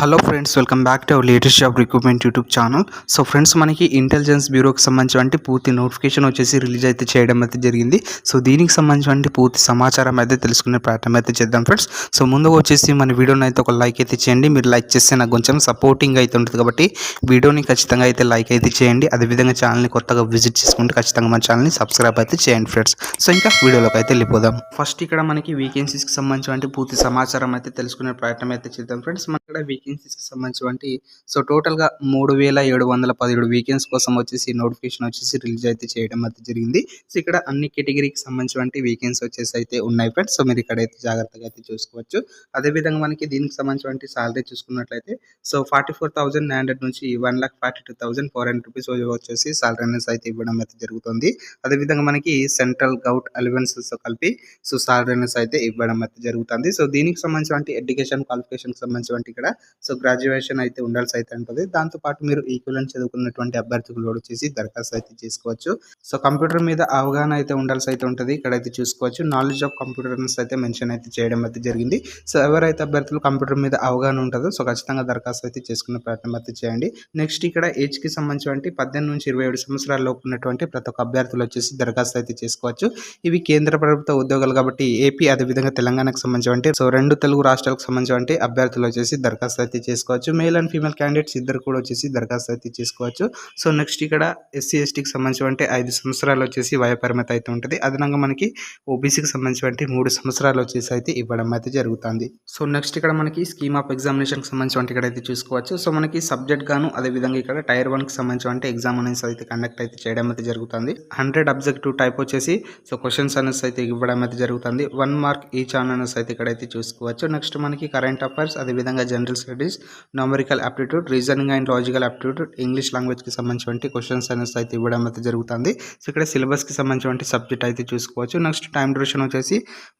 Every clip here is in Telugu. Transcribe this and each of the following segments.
Hello friends welcome back to our latest job recruitment YouTube channel so friends మనకి ఇంటెలిజెన్స్ బ్యూరోకి సంబంధించి పూర్తి నోటిఫికేషన్ వచ్చేసి రిలీజ్ అయితే చేయడం అయితే జరిగింది. సో దీనికి సంబంధించి పూర్తి సమాచారం అయితే తెలుసుకునే ప్రయత్నం అయితే చేద్దాం ఫ్రెండ్స్ సో ముందుగా వచ్చేసి మన వీడియోని అయితే ఒక లైక్ అయితే చేయండి. మీరు లైక్ చేస్తే నాకు కొంచెం సపోర్టింగ్ అయితే ఉంటుంది కాబట్టి వీడియోని ఖచ్చితంగా అయితే లైక్ అయితే చేయండి. అదేవిధంగా ఛానల్ని కొత్తగా విజిట్ చేసుకుంటే ఖచ్చితంగా మన ఛానల్ని సబ్స్క్రైబ్ అయితే చేయండి ఫ్రెండ్స్ సో ఇంకా వీడియోలోకి అయితే వెళ్ళిపోదాం. ఫస్ట్ ఇక్కడ మనకి వీకెన్సీస్కి సంబంధించి పూర్తి సమాచారం అయితే తెలుసుకునే ప్రయత్నం అయితే చేద్దాం ఫ్రెండ్స్ ఇక్కడ వేకెన్సీస్కి సంబంధించినటువంటి సో టోటల్గా మూడు వేల ఏడు వందల పదిహేడు వీకెన్స్ కోసం వచ్చేసి నోటిఫికేషన్ వచ్చేసి రిలీజ్ అయితే చేయడం అయితే జరిగింది. సో ఇక్కడ అన్ని కేటగిరీకి సంబంధించినటువంటి వీకెన్స్ వచ్చేసి అయితే ఉన్నాయి ఫ్రెండ్స్ సో మీరు ఇక్కడైతే జాగ్రత్తగా అయితే చూసుకోవచ్చు. అదేవిధంగా మనకి దీనికి సంబంధించినటువంటి సాలరీ చూసుకున్నట్లయితే so forty four thousand nine hundred నుంచి one lakh forty two thousand four hundred rupees వచ్చేసి సాలరీ అనేసి అయితే ఇవ్వడం అయితే జరుగుతుంది. అదేవిధంగా మనకి సెంట్రల్ గౌట్ అలవెన్సెస్ కలిపి సో సాలరీ అనేసి అయితే ఇవ్వడం అయితే జరుగుతుంది. సో దీనికి సంబంధించినటువంటి ఎడ్యుకేషన్ క్వాలిఫికేషన్ సంబంధించినటువంటి ఇక్కడ. సో గ్రాడ్యుయేషన్ అయితే ఉండాల్సి అయితే ఉంటుంది. దాంతోపాటు మీరు ఈక్వలెంట్ చదువుకున్నటువంటి అభ్యర్థులు కూడా వచ్చేసి దరఖాస్తు అయితే చేసుకోవచ్చు. సో కంప్యూటర్ మీద అవగాహన అయితే ఉండాల్సి అయితే ఉంటుంది. అయితే చూసుకోవచ్చు. నాలెడ్జ్ ఆఫ్ కంప్యూటర్స్ అయితే మెన్షన్ అయితే చేయడం అయితే జరిగింది. సో ఎవరైతే అభ్యర్థులు కంప్యూటర్ మీద అవగాహన ఉంటుందో సో ఖచ్చితంగా దరఖాస్తు అయితే చేసుకునే ప్రయత్నం అయితే చేయండి. నెక్స్ట్ ఇక్కడ ఏజ్కి సంబంధించి పద్దెనిమిది నుంచి ఇరవై ఏడు సంవత్సరాల లోపు ఉన్నటువంటి ప్రతి ఒక్క అభ్యర్థులు వచ్చేసి దరఖాస్తు అయితే చేసుకోవచ్చు. ఇవి కేంద్ర ప్రభుత్వ ఉద్యోగాలు కాబట్టి ఏపీ అదేవిధంగా తెలంగాణకు సంబంధించి సో రెండు తెలుగు రాష్ట్రాలకు సంబంధించి అభ్యర్థులు వచ్చేసి దరఖాస్తు అయితే చేసుకోవచ్చు. మేల్ అండ్ ఫీమేల్ క్యాండిడేట్స్ ఇద్దరు కూడా వచ్చేసి దరఖాస్తు అయితే చేసుకోవచ్చు. సో నెక్స్ట్ ఇక్కడ ఎస్సీ ఎస్టీకి సంబంధించి ఐదు సంవత్సరాలు వచ్చేసి వయపరిమితి అయితే ఉంటుంది. అదనంగా మనకి ఓబీసీకి సంబంధించి మూడు సంవత్సరాలు వచ్చేసి అయితే ఇవ్వడం అయితే జరుగుతుంది. సో నెక్స్ట్ ఇక్కడ మనకి స్కీమ్ ఆఫ్ ఎగ్జామినేషన్కి సంబంధించి ఇక్కడ అయితే చూసుకోవచ్చు. సో మనకి సబ్జెక్ట్ గాను అదేవిధంగా ఇక్కడ టైర్ వన్కి సంబంధించి ఎగ్జామ్ అనేసి అయితే కండక్ట్ అయితే చేయడం అయితే జరుగుతుంది. హండ్రెడ్ అబ్జెక్టివ్ టైప్ వచ్చేసి సో క్వశ్చన్స్ అనేసి అయితే ఇవ్వడం అయితే జరుగుతుంది. వన్ మార్క్ ఈచ్ అయితే ఇక్కడ అయితే ఇక్కడైతే చూసుకోవచ్చు. నెక్స్ట్ మనకి కరెంట్ అఫైర్స్ అదేవిధంగా general studies numerical aptitude reasoning and logical aptitude English లాంగ్వేజ్కి సంబంధించి క్వశ్చన్స్ అనేసి అయితే ఇవ్వడం అయితే జరుగుతుంది. సో ఇక్కడ సిలబస్కి సంబంధించినటువంటి సబ్జెక్ట్ అయితే చూసుకోవచ్చు. నెక్స్ట్ టైం డ్యూరేషన్ వచ్చేసి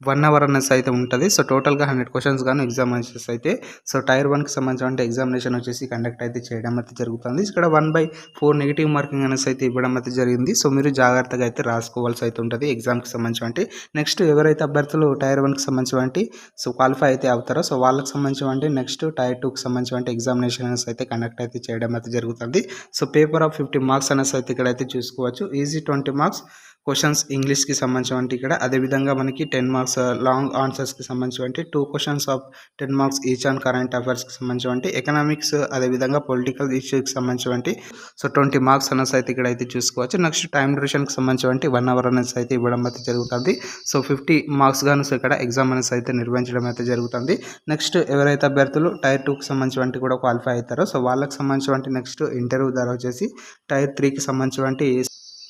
వన్ అవర్ అనేసి అయితే ఉంటుంది. సో టోటల్గా హండ్రెడ్ క్వశ్చన్స్ కానీ ఎగ్జామినేషన్స్ అయితే సో టైర్ వన్కి సంబంధించి ఎగ్జామినేషన్ వచ్చేసి కండక్ట్ అయితే చేయడం అయితే జరుగుతుంది. ఇక్కడ one by four negative marking అనేసి అయితే ఇవ్వడం అయితే జరిగింది. సో మీరు జాగ్రత్తగా అయితే రాసుకోవాల్సి అయితే ఉంటుంది ఎగ్జామ్కి సంబంధించి నెక్స్ట్ ఎవరైతే అభ్యర్థులు టైర్ వన్కి సంబంధించి సో క్వాలిఫై అయితే అవుతారో సో వాళ్ళకి సంబంధించి నెక్స్ట్ టైర్ టూకి సంబంధించిన ఎగ్జామినేషన్ అనేసి అయితే కండక్ట్ అయితే చేయడం అయితే జరుగుతుంది. So paper of fifty marks అనేసి అయితే ఇక్కడైతే చూసుకోవచ్చు. ఈజీ ట్వంటీ మార్క్స్ క్వశ్చన్స్ ఇంగ్లీష్కి సంబంధించినటువంటి ఇక్కడ. అదేవిధంగా మనకి టెన్ మార్క్స్ లాంగ్ ఆన్సర్స్కి సంబంధించినటువంటి two questions of ten marks each and current అఫైర్స్కి సంబంధించినటువంటి ఎకనామిక్స్ అదేవిధంగా పొలిటికల్ ఇష్యూకి సంబంధించినటువంటి సో ట్వంటీ మార్క్స్ అనేసి అయితే ఇక్కడ అయితే చూసుకోవచ్చు. నెక్స్ట్ టైం డ్యూరేషన్కి సంబంధించినటువంటి వన్ అవర్ అనేసి అయితే ఇవ్వడం అయితే జరుగుతుంది. సో ఫిఫ్టీ మార్క్స్ గాను ఇక్కడ ఎగ్జామ్ అనేసి అయితే నిర్వహించడం అయితే జరుగుతుంది. నెక్స్ట్ ఎవరైతే అభ్యర్థులు టైర్ టూకి సంబంధించినటువంటి కూడా క్వాలిఫై అవుతారో సో వాళ్ళకి సంబంధించినటువంటి నెక్స్ట్ ఇంటర్వ్యూ ధర వచ్చేసి టైర్ త్రీకి సంబంధించినటువంటి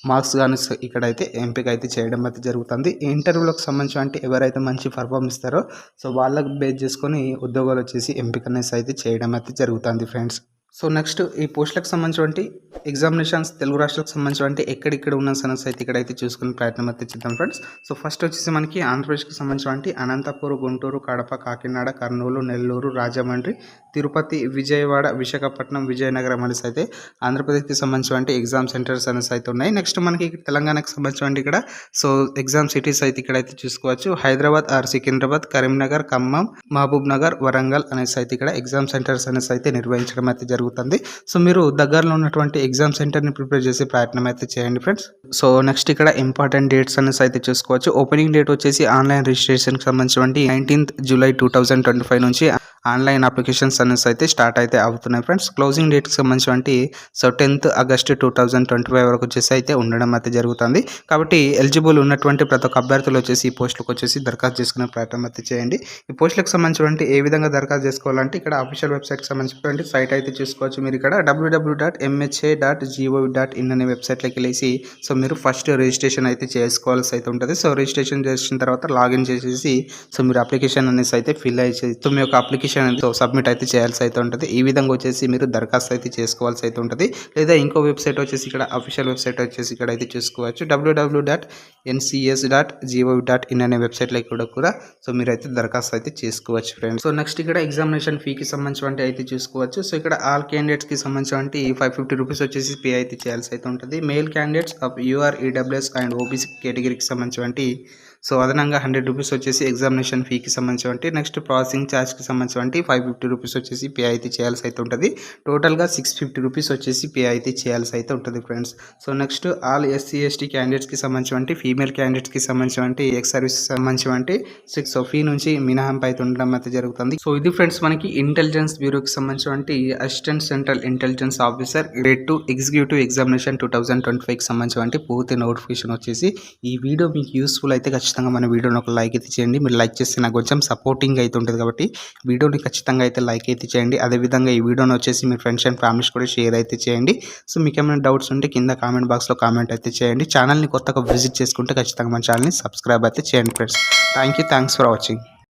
మార్క్స్ కానీ ఇక్కడైతే ఎంపిక అయితే చేయడం అయితే జరుగుతుంది. ఇంటర్వ్యూలకు సంబంధించి అంటే ఎవరైతే మంచి పర్ఫామ్ ఇస్తారో సో వాళ్ళకి బేస్ చేసుకొని ఉద్యోగాలు వచ్చేసి ఎంపిక అనేసి అయితే చేయడం అయితే జరుగుతుంది ఫ్రెండ్స్. సో నెక్స్ట్ ఈ పోస్టులకు సంబంధించి ఎగ్జామినేషన్స్ తెలుగు రాష్ట్రాలకు సంబంధించి ఎక్కడిక్కడ ఉన్న సమస్య అయితే ఇక్కడైతే చూసుకునే ప్రయత్నం అయితే చేద్దాం ఫ్రెండ్స్. సో ఫస్ట్ వచ్చేసి మనకి ఆంధ్రప్రదేశ్కి సంబంధించి అనంతపూర్ గుంటూరు కడప కాకినాడ కర్నూలు నెల్లూరు రాజమండ్రి తిరుపతి విజయవాడ విశాఖపట్నం విజయనగరం అనేసి అయితే ఆంధ్రప్రదేశ్కి సంబంధించి ఎగ్జామ్ సెంటర్స్ అనేసి అయితే ఉన్నాయి. నెక్స్ట్ మనకి తెలంగాణకు సంబంధించి ఇక్కడ సో ఎగ్జామ్ సిటీస్ అయితే ఇక్కడైతే చూసుకోవచ్చు. హైదరాబాద్ ఆర్ సికింద్రాబాద్ కరీంనగర్ ఖమ్మం మహబూబ్ నగర్ వరంగల్ అనేసి అయితే ఇక్కడ ఎగ్జామ్ సెంటర్స్ అనేసి అయితే నిర్వహించడం అయితే జరుగుతుంది. సో మీరు దగ్గరలో ఉన్నటువంటి ఎగ్జామ్ సెంటర్ని ప్రిపేర్ చేసే ప్రయత్నం అయితే చేయండి ఫ్రెండ్స్. సో నెక్స్ట్ ఇక్కడ ఇంపార్టెంట్ డేట్స్ అనేసి అయితే చూసుకోవచ్చు. ఓపెనింగ్ డేట్ వచ్చేసి ఆన్లైన్ రిజిస్ట్రేషన్కి సంబంధించి nineteenth July two thousand twenty five నుంచి ఆన్లైన్ అప్లికేషన్స్ అనేసి అయితే స్టార్ట్ అయితే అవుతున్నాయి ఫ్రెండ్స్. క్లోజింగ్ డేట్కి సంబంధించి so tenth August two thousand twenty five వరకు వచ్చేసి అయితే ఉండడం అయితే జరుగుతుంది. కాబట్టి ఎలిజిబుల్ ఉన్నటువంటి ప్రతి ఒక్క అభ్యర్థులు వచ్చేసి ఈ పోస్టులకు వచ్చేసి దరఖాస్తు చేసుకునే ప్రయత్నం అయితే చేయండి. ఈ పోస్టులకు సంబంధించినటువంటి ఏ విధంగా దరఖాస్తు చేసుకోవాలంటే ఇక్కడ అఫీషియల్ వెబ్సైట్కి సంబంధించినటువంటి సైట్ అయితే చూసుకోవచ్చు. మీరు ఇక్కడ WW dot MHA dot GO dot in అనే వెబ్సైట్లోకి వెళ్ళేసి సో మీరు ఫస్ట్ రిజిస్ట్రేషన్ అయితే చేసుకోవాల్సి అయితే ఉంటుంది. సో రిజిస్ట్రేషన్ చేసిన తర్వాత లాగిన్ చేసేసి సో మీరు అప్లికేషన్ అనేసి అయితే ఫిల్ అయితే తొమ్మిది యొక్క అప్లికేషన్ అనేది సబ్మిట్ అయితే చేయాల్సి అయితే ఉంటుంది. ఈ విధంగా వచ్చేసి మీరు దరఖాస్తు అయితే చేసుకోవాల్సి అయితే ఉంటుంది. లేదా ఇంకో వెబ్సైట్ వచ్చేసి ఇక్కడ అఫీషియల్ వెబ్సైట్ వచ్చేసి ఇక్కడ అయితే చూసుకోవచ్చు. WW dot NCS dot GO dot in అనే వెబ్సైట్లో కూడా కూడా సో మీరు అయితే దరఖాస్తు అయితే చేసుకోవచ్చు ఫ్రెండ్స్. సో నెక్స్ట్ ఇక్కడ ఎగ్జామినేషన్ ఫీకి సంబంధించి అయితే చూసుకోవచ్చు. సో ఇక్కడ ఆల్ క్యాండిడేట్స్కి సంబంధించి ఫైవ్ ఫిఫ్టీ రూపీస్ వచ్చేసి పే అయితే చేయాల్సి అయితే ఉంటుంది. Male candidates of UR EWS and OBC కేటగిరీకి సంబంధించి సో అదనంగా హండ్రెడ్ రూపీస్ వచ్చేసి ఎగ్జామినేషన్ ఫీకి సంబంధించి నెక్స్ట్ ప్రాసెసింగ్ ఛార్జ్కి సంబంధించి ఫైవ్ ఫిఫ్టీ రూపీస్ వచ్చేసి పే అయితే చేయాల్సి అయితే ఉంటుంది. టోటల్గా సిక్స్ ఫిఫ్టీ రూపీస్ వచ్చేసి పే అయితే చేయాల్సి అయితే ఉంటుంది friends so next all SC ST క్యాండిడేట్స్కి సంబంధించి ఫీమేల్ క్యాండిడేట్స్కి సంబంధించి ఎక్స్ సర్వీస్ సంబంధించి సిక్స్ సో ఫీ నుంచి మినహాంపు అయితే ఉండడం అయితే జరుగుతుంది. సో ఇది ఫ్రెండ్స్ మనకి ఇంటెలిజెన్స్ బ్యూరోకి సంబంధించి assistant central intelligence officer grade two executive examination two thousand twenty ఫైవ్కి సంబంధించి పూర్తి నోటిఫికేషన్ వచ్చేసి ఈ వీడియో మీకు యూస్ఫుల్ అయితే ఖచ్చితంగా మన వీడియోని ఒక లైక్ అయితే చేయండి. మీరు లైక్ చేస్తే నాకు కొంచెం సపోర్టింగ్ అయితే ఉంటుంది కాబట్టి వీడియోని ఖచ్చితంగా అయితే లైక్ అయితే చేయండి. అదేవిధంగా ఈ వీడియోని వచ్చేసి మీ ఫ్రెండ్స్ అండ్ ఫ్యామిలీస్ కూడా షేర్ అయితే చేయండి. సో మీకు ఏమైనా డౌట్స్ ఉంటే కింద కామెంట్ బాక్స్లో కామెంట్ అయితే చేయండి. ఛానల్ని కొత్తగా విజిట్ చేసుకుంటే ఖచ్చితంగా మన ఛానల్ని సబ్స్క్రైబ్ అయితే చేయండి friends thank you thanks for watching